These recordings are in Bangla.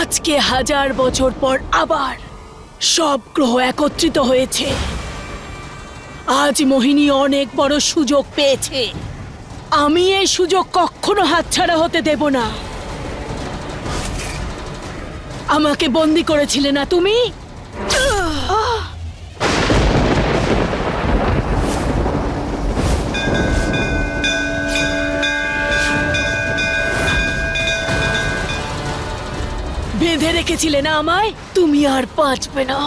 আজকে হাজার বছর পর আবার সব গ্রহ একত্রিত হয়েছে। আজ মোহিনী অনেক বড় সুযোগ পেয়েছে। আমি এই সুযোগ কখনো হাতছাড়া হতে দেব না। আমাকে বন্দি করেছিলে না তুমি? বেঁধে রেখেছিলে না আমায়? তুমি আর বাঁচবে না।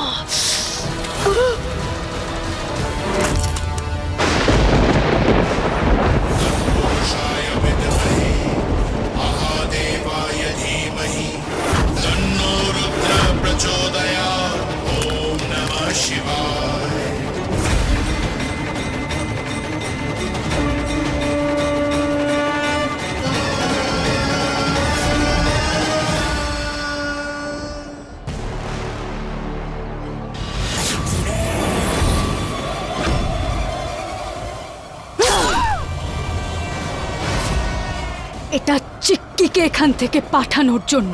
এখান থেকে পাঠানোর জন্য।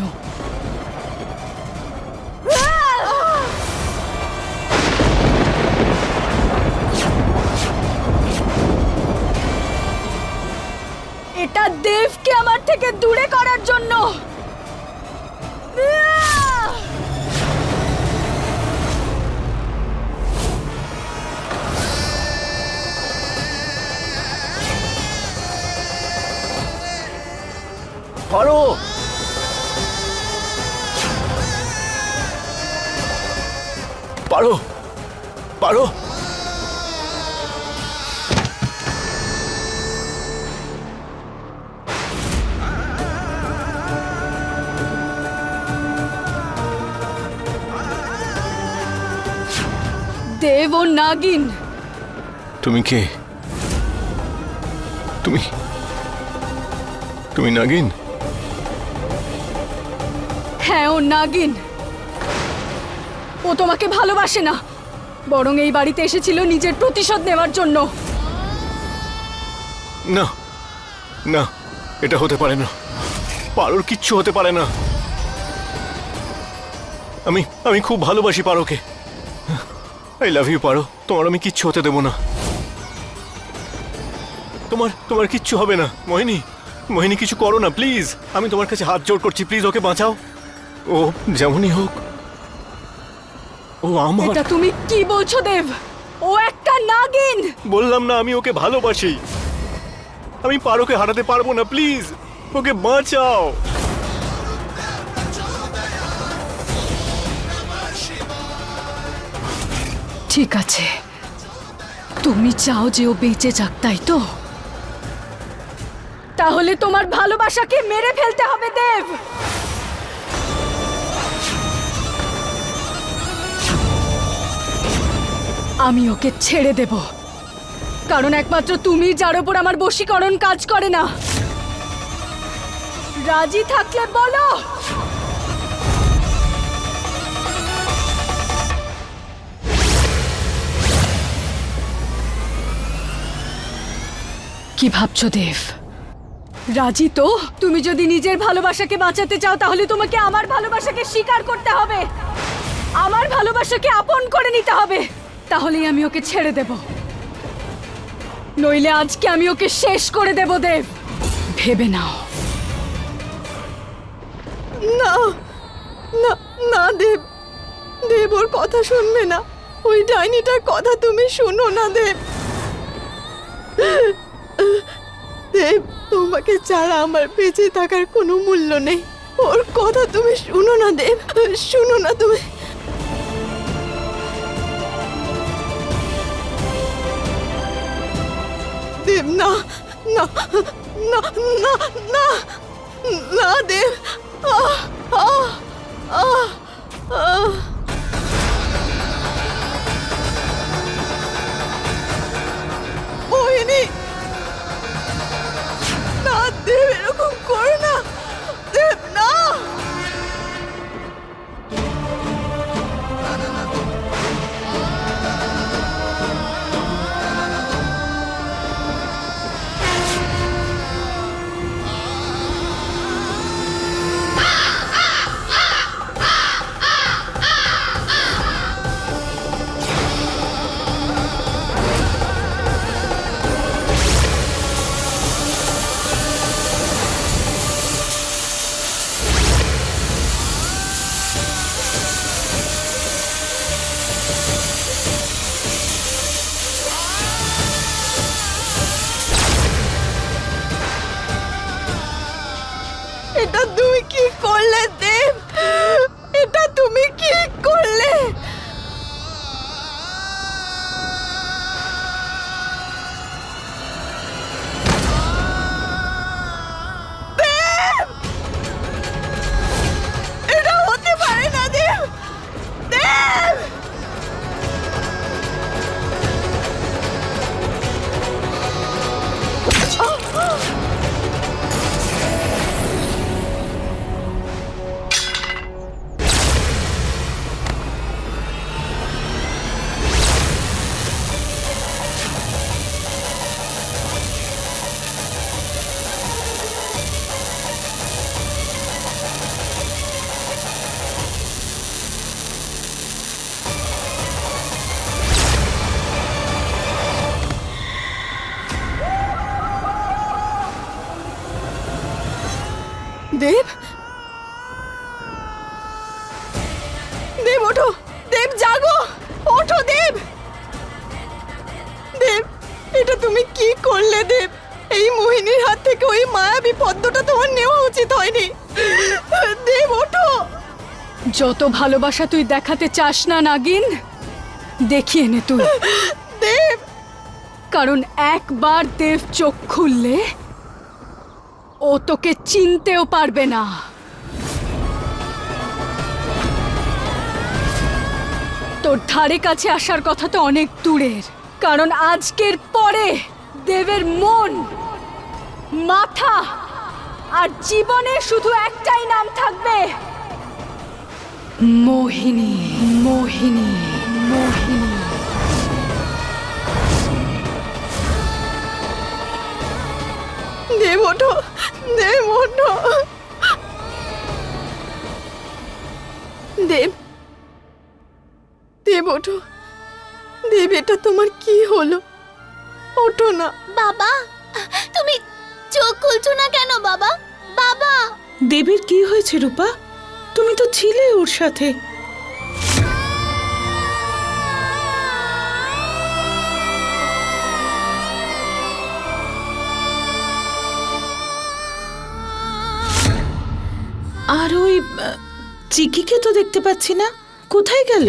এটা দেবকে আমার থেকে দূরে করার জন্য। দেব ও নাগিন। তুমি কে? তুমি তুমি নাগিন? হ্যাঁ ও নাগিন। ও তোমাকে ভালোবাসে না। বরং এই বাড়িতে এসেছিল নিজের প্রতিশোধ নেওয়ার জন্য। না। না এটা হতে পারে না। পারোর কিচ্ছু হতে পারে না। আমি আমি খুব ভালোবাসি পারোকে। আই লাভ ইউ পারো তোমার আমি কিচ্ছু হতে দেবো না। তোমার তোমার কিচ্ছু হবে না। মোহিনী মোহিনী কিছু করো না প্লিজ আমি তোমার কাছে হাত জোড় করছি প্লিজ ওকে বাঁচাও। ও যেমনই হোক ও আমার। এটা তুমি কি বলছো দেব? ও একটা নাগিন! বললাম না আমি ওকে ভালোবাসি। আমি পারোকে হারাতে পারব না প্লিজ ওকে বাঁচাও। ঠিক আছে। তুমি চাও যে ও বেঁচে যাক, তাই তো? তাহলে তোমার ভালোবাসাকে মেরে ফেলতে হবে, দেব! আমি ওকে ছেড়ে দেব। কারণ একমাত্র তুমি যার উপর আমার বশীকরণ কাজ করে না। রাজি থাকলে বলো! কি ভাবছ, দেব? রাজি তো? তুমি যদি নিজের ভালোবাসাকে বাঁচাতে চাও, তাহলে তোমাকে আমার ভালোবাসাকে স্বীকার করতে হবে। আমার ভালোবাসাকে আপন করে নিতে হবে। তাহলেই আমি ওকে ছেড়ে দেব। নইলে আজকে আমি ওকে শেষ করে দেব দেব। ভেবে নাও। না না না, দেব। দেব, ওর কথা শুনবে না। ওই ডাইনিটার কথা তুমি শুনো না, দেব। তোমাকে ছাড়া আমার বেঁচে থাকার কোনো মূল্য নেই। ওর কথা তুমি শুনো না, দেব। শুনো না তুমি। দেব, না না না না না না, দেব। মোহিনী দেব এরকম করো না। দেব না! এটা তুমি কি করলে দেব? এটা তুমি কি দেব? দেব ওঠো। দেব জাগো। ওঠো দেব। দেব এটা তুমি কি করলে দেব? এই মোহিনীর হাত থেকে ওই মায়াবী পদ্মটা তোমার নেওয়া উচিত হয়নি। দেব ওঠো। যত ভালোবাসা তুই দেখাতে চাস না নাগিন দেখিয়ে নে তুই। দেব। কারণ একবার দেব চোখ খুললে ও তোকে চিনতেও পারবে না। তোর ধারে কাছে আসার কথা তো অনেক দূরের, কারণ আজকের পরে দেবের মন, মাথা আর জীবনে শুধু একটাই নাম থাকবে। মোহিনী মোহিনী। দেব ওঠো দেব ওঠো দেব দেব ওঠো দেব এটা তোমার কি হলো? ওঠো না। বাবা তুমি চোখ খুলছো না কেন বাবা? বাবা। দেবের কি হয়েছে রূপা? তুমি তো ছিলে ওর সাথে। আর ওই চিকিকে তো দেখতে পাচ্ছি না। কোথায় গেল?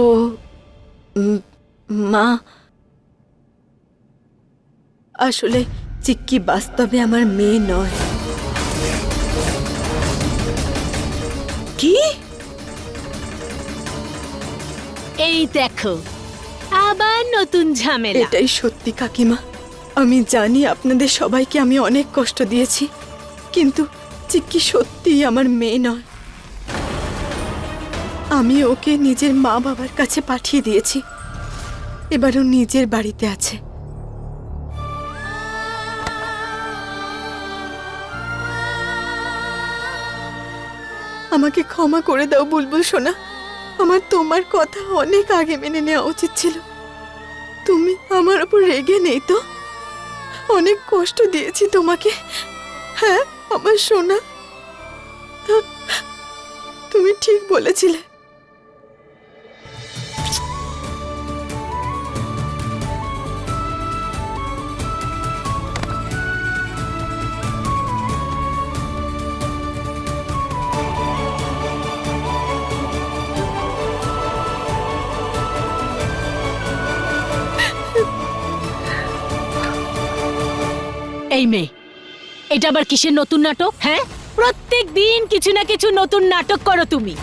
ও মা। আসলে চিক্কি বাস্তবে আমার মেয়ে নয়। কি? এই দেখো আবার নতুন ঝামেলা। এটাই সত্যি কাকিমা। আমি জানি আপনাদের সবাইকে আমি অনেক কষ্ট দিয়েছি কিন্তু চিক্কি সত্যিই আমার মেয়ে নয়। আমি ওকে নিজের মা বাবার কাছে পাঠিয়ে দিয়েছি। এবার ও নিজের বাড়িতে আছে। আমাকে ক্ষমা করে দাও বুলবুল সোনা। আমার তোমার কথা অনেক আগে মেনে নেওয়া উচিত ছিল। তুমি আমার উপর রেগে নেই তো? অনেক কষ্ট দিয়েছি তোমাকে। হ্যাঁ আমার সোনা। তুমি ঠিক বলেছিলে। এই মেয়ে। এটা আবার কিসের নতুন নাটক হ্যাঁ? প্রত্যেক দিন কিছু না কিছু নতুন নাটক করো তুমি।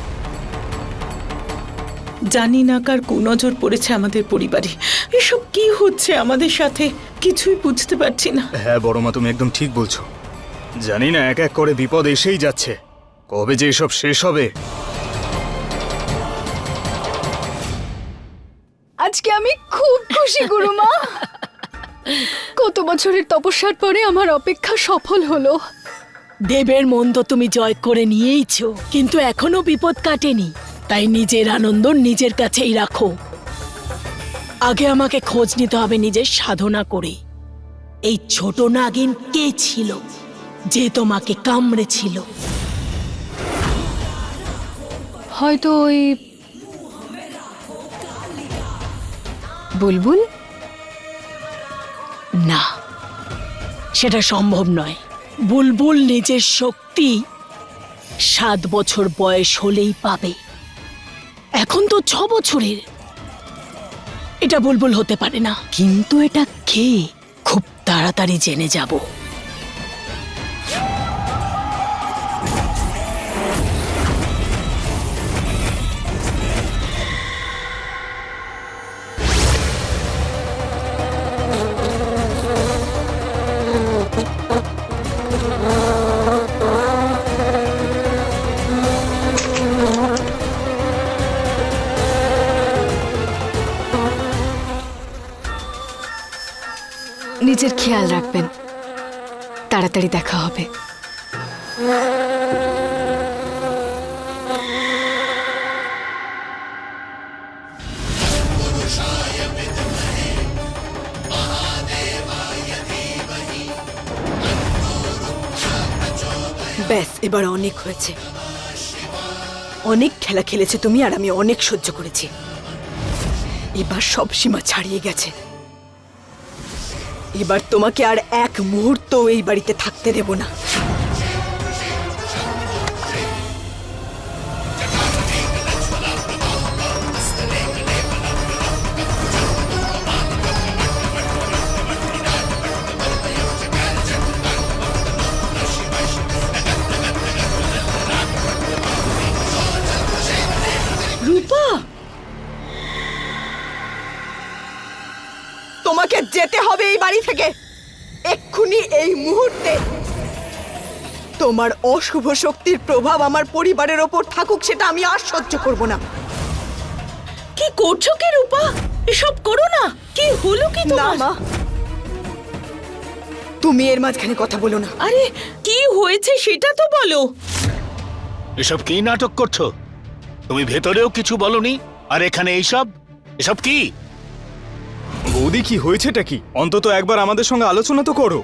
জানি না কার কুনজর পড়েছে আমাদের পরিবারে। এসব কি হচ্ছে আমাদের সাথে? কিছুই বুঝতে পারছি না। হ্যাঁ বড় মা তুমি একদম ঠিক বলছো। জানি না এক এক করে বিপদ এসেই যাচ্ছে। কবে যে এসব শেষ হবে? আজকে আমি খুব খুশি গুরুমা। কত বছরের তপস্যার পরে আমার অপেক্ষা সফল হলো। দেবের মন্দ তুমি জয় করে নিয়েইছো কিন্তু এখনও বিপদ কাটেনি। তাই নিজের আনন্দ নিজের কাছেই রাখো। আগে আমাকে খোঁজ নিতে হবে নিজের সাধনা করে। এই ছোট নাগিন কে ছিল যে তোমাকে কামড়েছিল? হয়তো ওই বুলবুল? না, সেটা সম্ভব নয়। বুলবুল নিজের শক্তি সাত বছর বয়স হলেই পাবে। এখন তো ছ বছরের। এটা বুলবুল হতে পারে না। কিন্তু এটা কে? খুব তাড়াতাড়ি জেনে যাব। নিজের খেয়াল রাখবেন। তাড়াতাড়ি দেখা হবে। ব্যাস, এবার অনেক হয়েছে। অনেক খেলা খেলেছে তুমি আর আমি, অনেক সহ্য করেছি। এবার সব সীমা ছাড়িয়ে গেছে। এবার তোমাকে আর এক মুহূর্ত এই বাড়িতে থাকতে দেব না। তোমাকে যেতে হবে এই বাড়ি থেকে। এক্ষুনি এই মুহূর্তে। তোমার অশুভ শক্তির প্রভাব আমার পরিবারের ওপর থাকুক সেটা আমি আর সহ্য করব না। কি করছ কি রূপা? এসব করো না। কি হলো কি না তোমার? মা। তুমি এর মাঝখানে কথা বলো না। আরে কি হয়েছে সেটা তো বলো। এসব কি নাটক করছ? তুমি ভেতরেও কিছু বলনি? আর এখানে এইসব? এসব কি? বৌদি, কি হয়েছেটা কি? অন্তত একবার আমাদের সঙ্গে আলোচনা তো করো।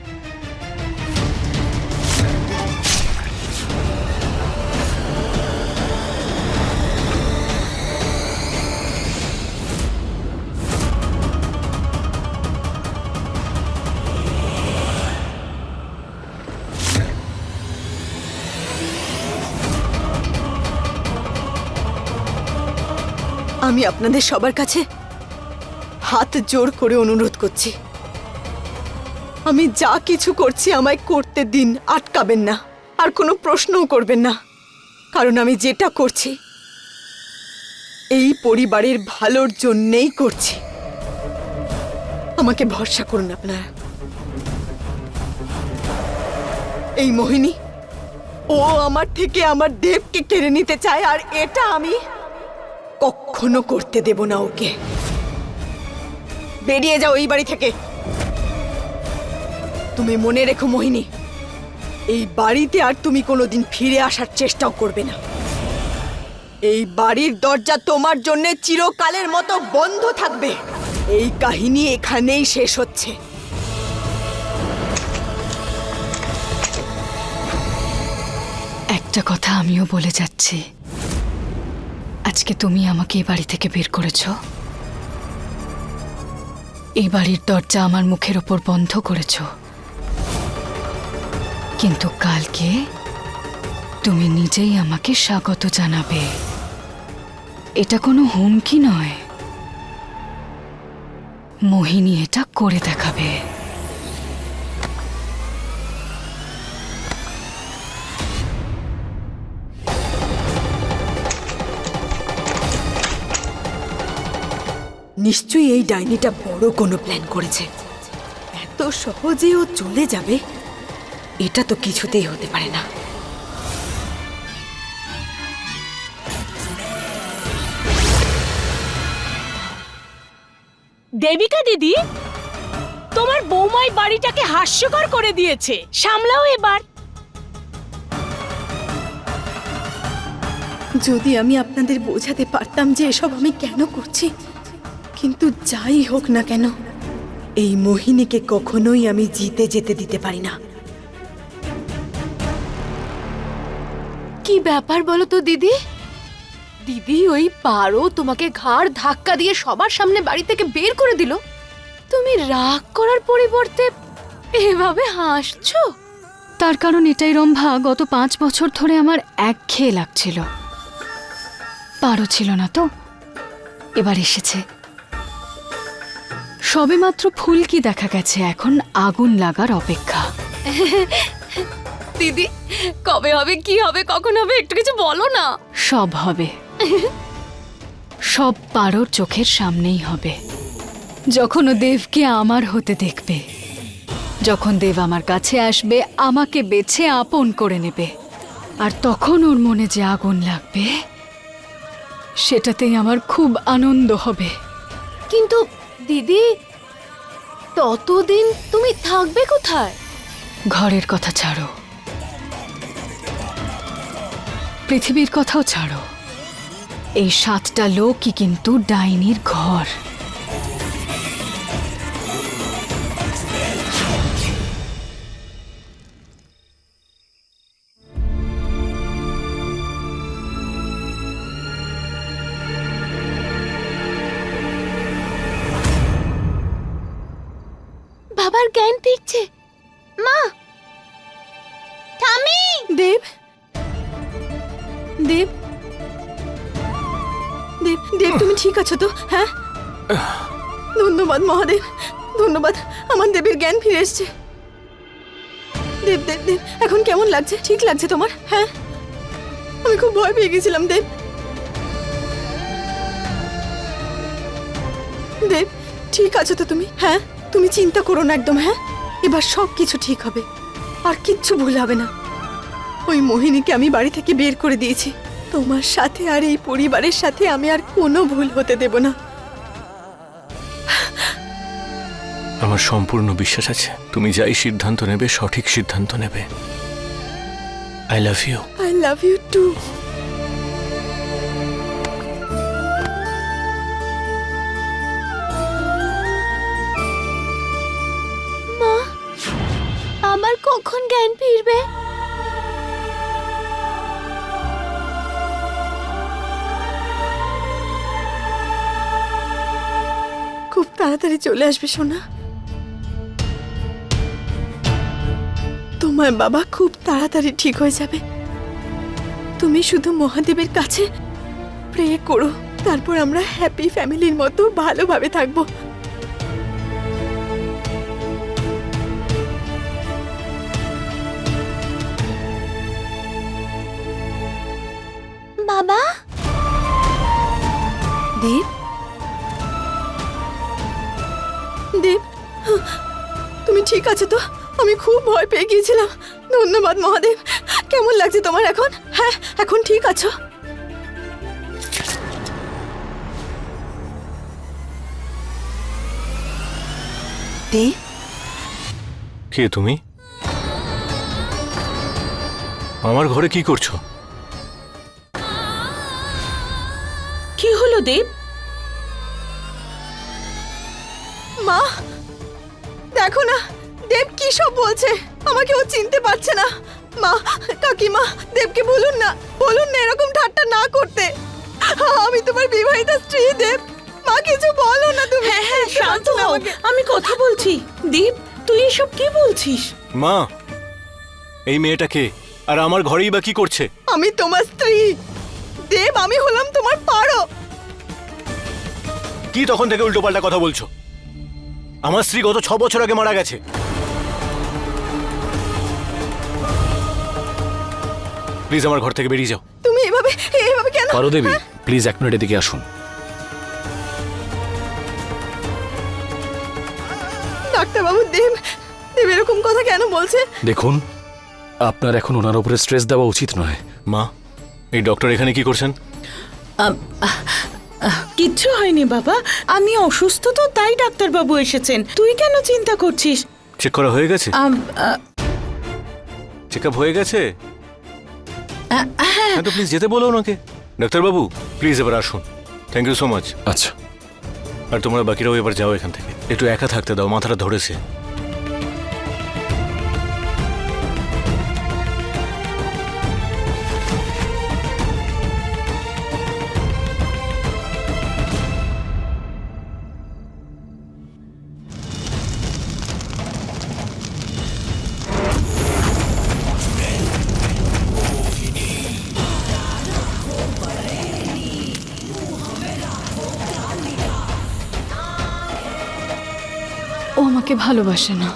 আমি আপনাদের সবার কাছে হাত জোর করে অনুরোধ করছি। আমি যা কিছু করছি আমায় করতে দিন, আটকাবেন না। আর কোনো প্রশ্নও করবেন না। কারণ আমি যেটা করছি, এই পরিবারের ভালোর জন্যেই করছি। আমাকে ভরসা করুন আপনারা। এই মোহিনী, ও আমার থেকে আমার দেবকে কেড়ে নিতে চায়, আর এটা আমি কখনো করতে দেব না ওকে। বেরিয়ে যাও এই বাড়ি থেকে। তুমি মনে রেখো মোহিনী, এই বাড়িতে আর তুমি কোনোদিন ফিরে আসার চেষ্টাও করবে না। এই বাড়ির দরজা তোমার জন্য চিরকালের মতো বন্ধ থাকবে। এই কাহিনী এখানেই শেষ হচ্ছে। একটা কথা আমিও বলে যাচ্ছি। আজকে তুমি আমাকে এই বাড়ি থেকে বের করেছ। এই বাড়ির দরজা আমার মুখের ওপর বন্ধ করেছ। কিন্তু কালকে তুমি নিজেই আমাকে স্বাগত জানাবে। এটা কোনো হুমকি নয়। মোহিনী এটা করে দেখাবে। নিশ্চয়ই এই ডাইনিটা বড় কোনো প্ল্যান করেছে। এত সহজে ও চলে যাবে এটা তো কিছুতেই হতে পারে না। দেবিকা দিদি তোমার বৌমাই বাড়িটাকে হাস্যকর করে দিয়েছে। সামলাও এবার। যদি আমি আপনাদের বোঝাতে পারতাম যে এসব আমি কেন করছি কিন্তু যাই হোক না কেন এই মোহিনীকে কখনোই আমি জিতে যেতে দিতে পারি না। কি ব্যাপার বলো তো দিদি? দিদি ওই পারো তোমাকে ঘাড় ধাক্কা দিয়ে সবার সামনে বাড়ি থেকে বের করে দিল। তুমি রাগ করার পরিবর্তে এভাবে হাসছো? তার কারণ এটাই রম্ভা গত পাঁচ বছর ধরে আমার একঘেয়ে লাগছিল। পারো ছিল না তো এবার এসেছে। সবেমাত্র ফুলকি দেখা গেছে? এখন আগুন লাগার অপেক্ষা। দিদি কবে হবে কি হবে কখন হবে একটু কিছু বলো না। সব হবে। সব পারোর চোখের সামনেই হবে। যখন ও দেবকে আমার হতে দেখবে যখন দেব আমার কাছে আসবে আমাকে বেছে আপন করে নেবে। আর তখন ওর মনে যে আগুন লাগবে সেটাতেই আমার খুব আনন্দ হবে। কিন্তু দিদি, ততদিন তুমি থাকবে কোথায়? ঘরের কথা ছাড়ো। পৃথিবীর কথাও ছাড়ো। এই সাতটা লোকই কিন্তু ডাইনির ঘর। এসছে। দেব দেব দেব, এখন কেমন লাগছে? ঠিক লাগছে তোমার? হ্যাঁ? আমি খুব ভয় পেয়ে গেছিলাম, দেব। দেব, ঠিক আছো তো তুমি? হ্যাঁ? তুমি চিন্তা করো না একদম হ্যাঁ? এবার সব কিছু ঠিক হবে। আর কিচ্ছু ভুল হবে না। ওই মোহিনীকে আমি বাড়ি থেকে বের করে দিয়েছি। তোমার সাথে আর এই পরিবারের সাথে আমি আর কোনো ভুল হতে দেব না। আমার সম্পূর্ণ বিশ্বাস আছে। তুমি যাই সিদ্ধান্ত নেবে সঠিক সিদ্ধান্ত নেবে। I love you I love you to মা আমার কখন জ্ঞান ফিরবে? খুব তাড়াতাড়ি চলে আসবে সোনা। তোমার বাবা খুব তাড়াতাড়ি ঠিক হয়ে যাবে। তুমি শুধু মহাদেবের কাছে প্রে করো, তারপর আমরা হ্যাপি ফ্যামিলির মতো ভালোভাবে থাকব। ঠিক আছে তো? আমি খুব ভয় পেয়ে গিয়েছিলাম। ধন্যবাদ মহাদেব। কেমন লাগছে তোমার এখন? হ্যাঁ এখন ঠিক আছো? কে তুমি? আমার ঘরে কি করছ? কি হলো দেব? মা দেখো না দেব কি সব বলছে? আমাকে ও চিনতে পারছে না। মা কাকিমা দেবকে বলুন না বলুন না এরকম ঠাট্টা না করতে। আমি তোমার বিবাহিতা স্ত্রী দেব। মা কিছু বলো না তুমি। হ্যাঁ হ্যাঁ শান্ত হও। আমি কথা বলছি। দীপ তুই এসব কি বলছিস? মা এই মেয়েটা কে? আর আমার ঘরেই বা কি করছে? আমি তোমার স্ত্রী। দেব আমি হলাম তোমার পারো কি তখন থেকে উল্টোপাল্টা কথা বলছো? আমার স্ত্রী গত ছ বছর আগে মারা গেছে। প্লিজ আমার ঘর থেকে বেরিয়ে যাও। তুমি এভাবে এভাবে কেন? পারদেবী প্লিজ এক মিনিট এদিকে আসুন। ডাক্তারবাবু দেব দেব এরকম কথা কেন বলছে? দেখুন আপনার এখন ওনার উপরে স্ট্রেস দেওয়া উচিত নয়। মা এই ডক্টর এখানে কি করছেন? কিচ্ছু হয়নি বাবা। আমি অসুস্থ তো তাই ডাক্তারবাবু এসেছেন। তুই কেন চিন্তা করছিস? চেক করা হয়ে গেছে? আম, চেক আপ হয়ে গেছে? হ্যাঁ। হ্যাঁ তো প্লিজ যেতে বলো ওনাকে। ডাক্তারবাবু প্লিজ এবার আসুন। থ্যাংক ইউ সো মাচ আচ্ছা। আর তোমরা বাকিরাও এবার যাও এখান থেকে। একটু একা থাকতে দাও মাথাটা ধরেছে। আমাকে ভালোবাসে না।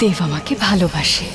দেব আমাকে ভালোবাসে।